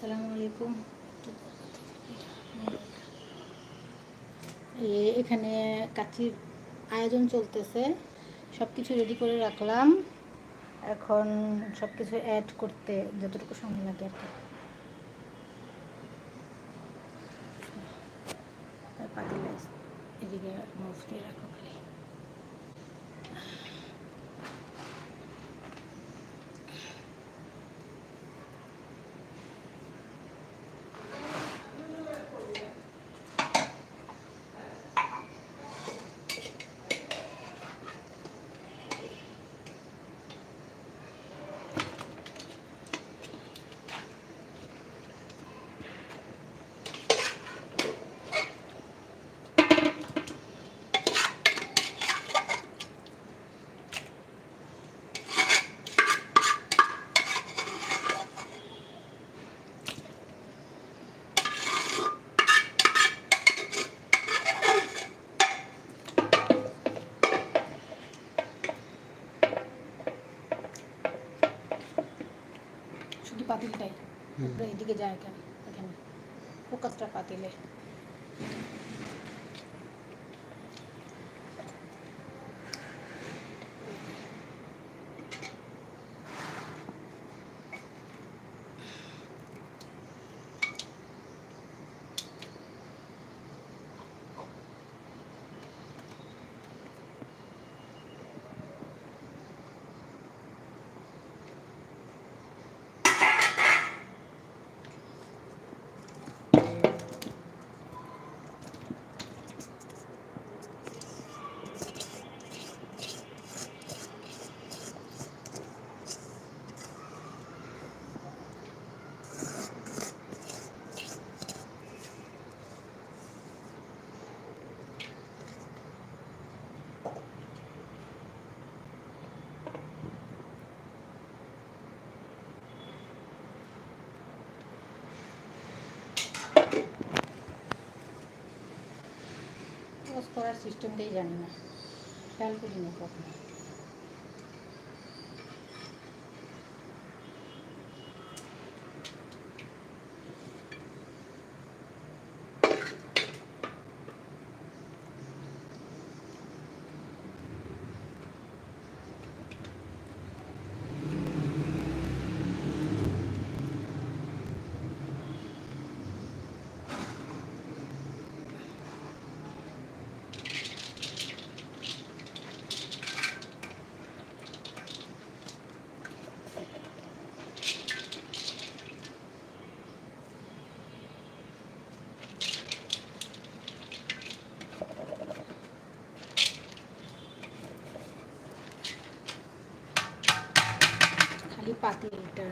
আসসালামু আলাইকুম। এখানে কাচির আয়োজন চলতেছে। সব কিছু রেডি করে রাখলাম। এখন সব কিছু অ্যাড করতে যতটুকু সময় লাগে আর কি। এদিকে মুভ দিয়ে extra. করার সিস্টেমটাই জানি না। খেয়াল করিনি কখনো। পাতিলটা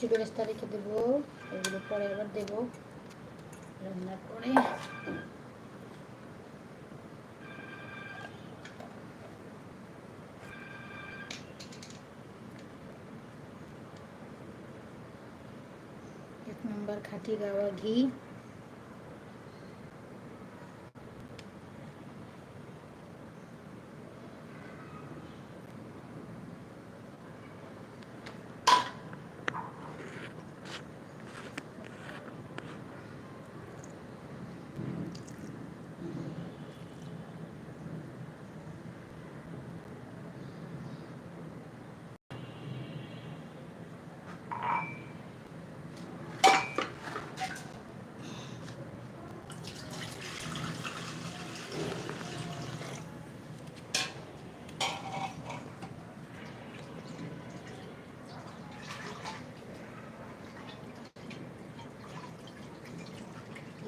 কিছু বেরেস্তা রেখে দেবো। এগুলো পরে আবার দেবো। রান্নার পরে এক নম্বর খাঁটি গাওয়া ঘি।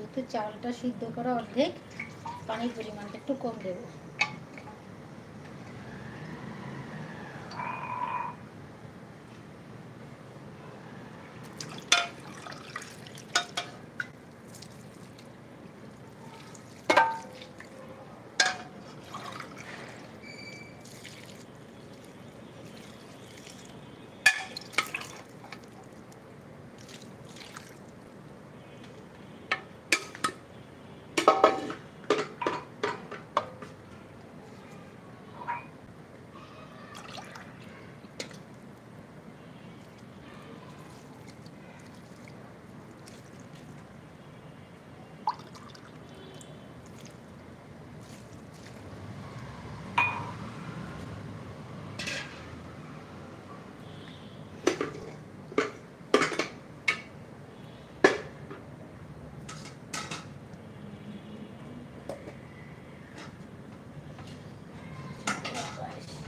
যেহেতু চালটা সিদ্ধ করা অর্ধেক পানির পরিমাণটা একটু কম দেবো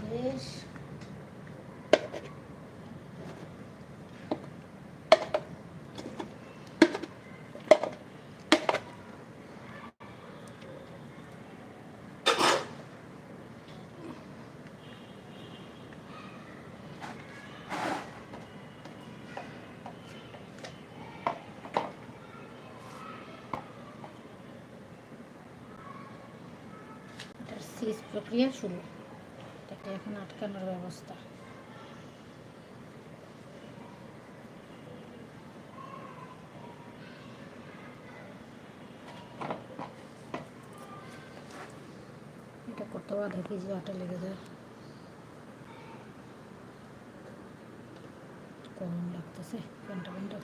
শেষ এটার সিজ প্রক্রিয়া শুরু। এটাকে এখন আটকানোর ব্যবস্থা। এটা করতে আধা কেজি আটা লেগে যায়। গরম লাগতেছে ঘণ্টা ঘণ্টা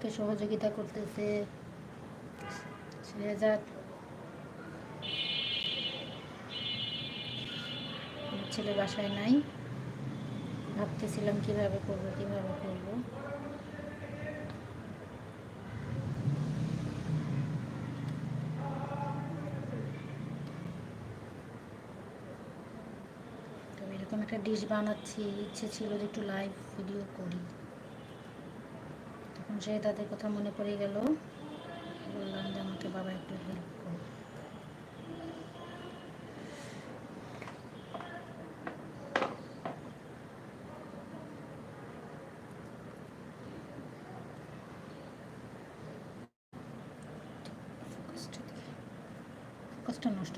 আমাকে সহযোগিতা করতেছে। আমার ছেলে বাসায় নাই। ভাবতেছিলাম কীভাবে করব কীভাবে করব। এরকম একটা ডিশ বানাচ্ছি। ইচ্ছে ছিল যে একটু লাইভ ভিডিও করি। সে তাদের কথা মনে পড়ে গেল, বললাম যে আমাকে বাবা একটু হেল্প করো। ফোকাসটা নষ্ট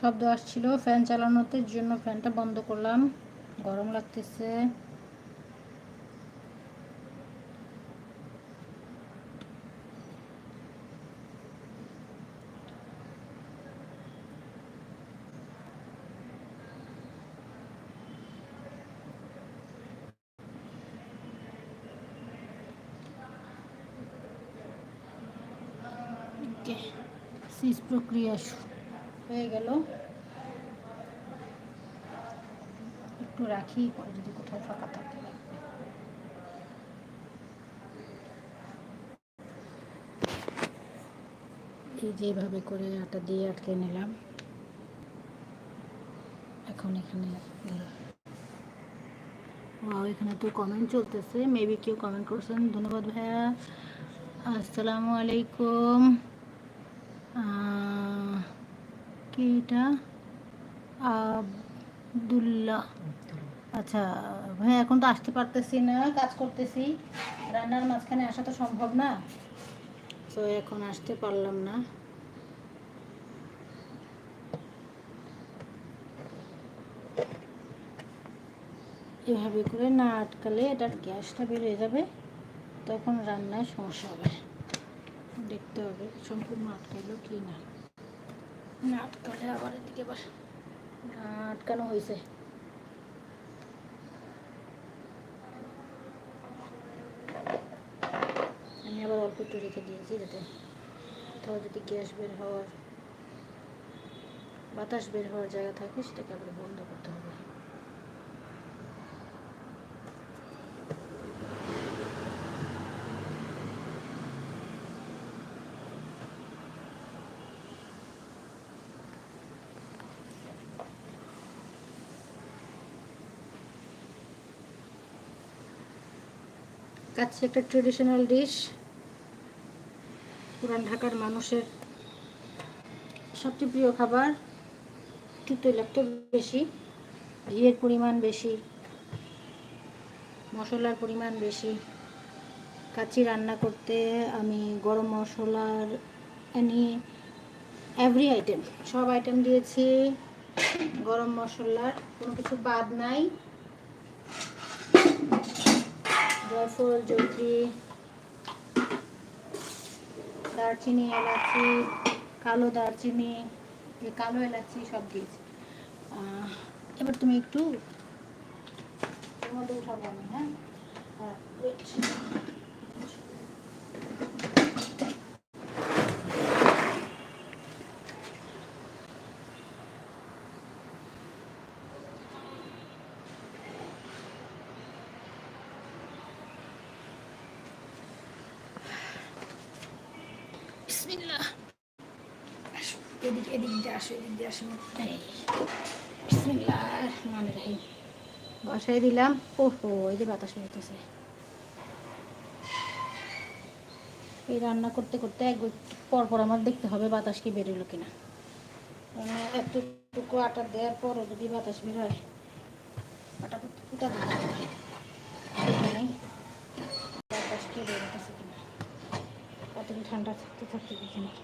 শব্দ আসছিল ফ্যান চালানোতে জন্য ফ্যানটা বন্ধ করলাম। গরম লাগতেছে। সিজ প্রক্রিয়া হয়ে গেল। একটু রাখি, পরে যদি কোথাও ফাঁকা থাকে। এই যেভাবে করে আটা দিয়ে আটকে নিলাম। এখন এখানে এখানে তো কমেন্ট চলতেছে। মেবি কেউ কমেন্ট করছেন। ধন্যবাদ ভাইয়া। আসসালামু আলাইকুম। এটা? আবদুল্লাহ। আচ্ছা ভাই, এখন তো আসতে পারতেছি না, কাজ করতেছি। রান্নার মাঝখানে আসা তো সম্ভব না। তো এখন আসতে পারলাম না। এভাবে করে না আটকালে এটার গ্যাসটা বেরিয়ে যাবে, তখন রান্নায় সমস্যা হবে। দেখতে হবে, সম্পূর্ণ আটকাইলো কি না। না আটকালে আবার এদিকে আটকানো হয়েছে আমি আবার অল্প একটু রেখে দিয়েছি যাতে কোথাও যদি গ্যাস বের হওয়ার বাতাস বের হওয়ার জায়গা থাকে, সেটাকে আবার বন্ধ করতে হবে। কাছে একটা ট্রেডিশনাল ডিশ পুরান ঢাকার মানুষের সবচেয়ে প্রিয় খাবার। একটু তৈলাক্ত বেশি। ঘিয়ের পরিমাণ বেশি। মশলার পরিমাণ বেশি। কাচি রান্না করতে আমি গরম মশলার এনি এভরি আইটেম সব আইটেম দিয়েছি। গরম মশলার কোনো কিছু বাদ নাই। জয়ফল জৈত্রী দারচিনি, এলাচি, কালো দারচিনি, এই কালো এলাচি সব দিয়েছি। এবার তুমি একটু তোমাদের উঠাবো আমি হ্যাঁ? এদিক এদিক দিয়ে আসো এদিক দিয়ে আসো। বিসমিল্লাহ রহমান বসাই দিলাম। ওহো এই যে বাতাস বেরোতেছে। এই রান্না করতে করতে এক পর পর আমার দেখতে হবে বাতাস কি বেরোলো কিনা। মানে এতটুকু আটা দেওয়ার পরও যদি বাতাস বের হয় আটা ফুটা বাতাস কি বেরোতেছে কিনা। কতদিন ঠান্ডা থাকতে থাকতে দেখে নিই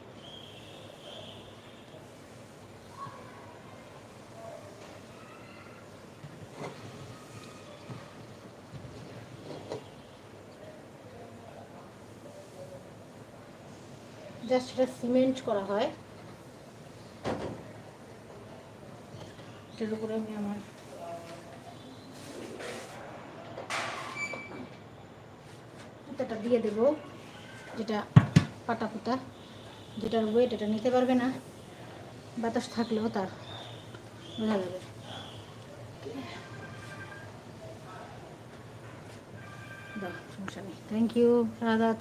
জাস্ট এটা সিমেন্ট করা হয়। এটার উপরে আমি আমার পুতাটা দিয়ে দেব যেটা পাটা পুতা যেটার ওয়েট এটা নিতে পারবে না। বাতাস থাকলেও তার বোঝা যাবে। সমস্যা নেই। থ্যাংক ইউ রাধাত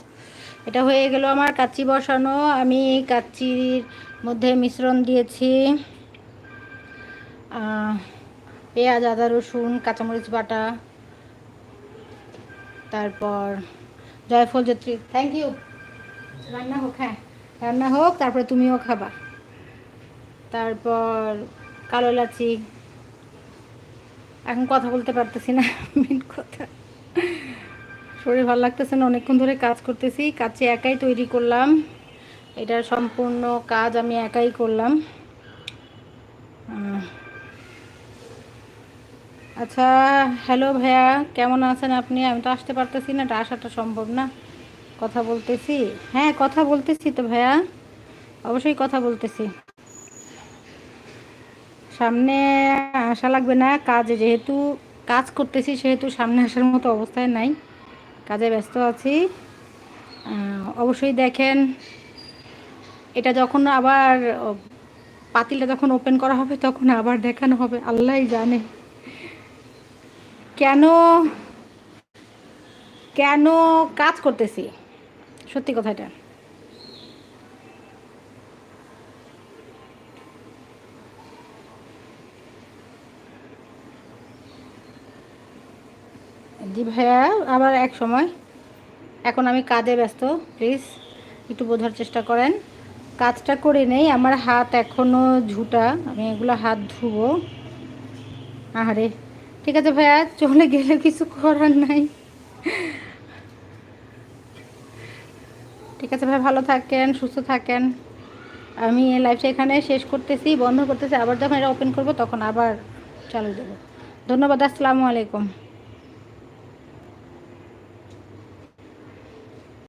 এটা হয়ে গেল আমার কাচ্চি বসানো। আমি কাচ্চির মধ্যে মিশ্রণ দিয়েছি। পেঁয়াজ, আদা, রসুন, কাঁচামরিচ বাটা, তারপর জয়ফল জত্রী থ্যাংক ইউ রান্না হোক হ্যাঁ রান্না হোক, তারপরে তুমিও খাবা। তারপর কালো এলাচি। এখন কথা বলতে পারতেছি না মেন কথা। শরীর ভালো লাগতেছে না, অনেকক্ষণ ধরে কাজ করতেছি, কাজে একাই তৈরি করলাম। এটা সম্পূর্ণ কাজ আমি একাই করলাম। আচ্ছা হ্যালো ভাইয়া, কেমন আছেন আপনি? আমি তো আসতে পারতেছি না, এটা আসাটা সম্ভব না। কথা বলতেছি। হ্যাঁ কথা বলতেছি তো ভাইয়া, অবশ্যই কথা বলতেছি। সামনে আসা লাগবে না, কাজে যেহেতু কাজ করতেছি, সেহেতু সামনে আসার মতো অবস্থায় নাই। কাজে ব্যস্ত আছি। অবশ্যই দেখেন, এটা যখন আবার পাতিলটা যখন ওপেন করা হবে, তখন আবার দেখানো হবে আল্লাহই জানে। কেন কেন কাজ করতেছি? সত্যি কথা জি, ভাইয়া, আবার এক সময়। এখন আমি কাজে ব্যস্ত প্লিজ একটু বোঝার চেষ্টা করেন। কাজটা করে নেই, আমার হাত এখনও ঝুটা, আমি এগুলো হাত ধুবো। আহারে, ঠিক আছে ভাইয়া, চলে গেলে কিছু করার নাই। ঠিক আছে ভাই ভালো থাকেন, সুস্থ থাকেন। আমি এই লাইভটা এখানে শেষ করতেছি, বন্ধ করতেছি, আবার যখন এটা ওপেন করব, তখন আবার চালু দেবো। ধন্যবাদ, আসসালামু আলাইকুম।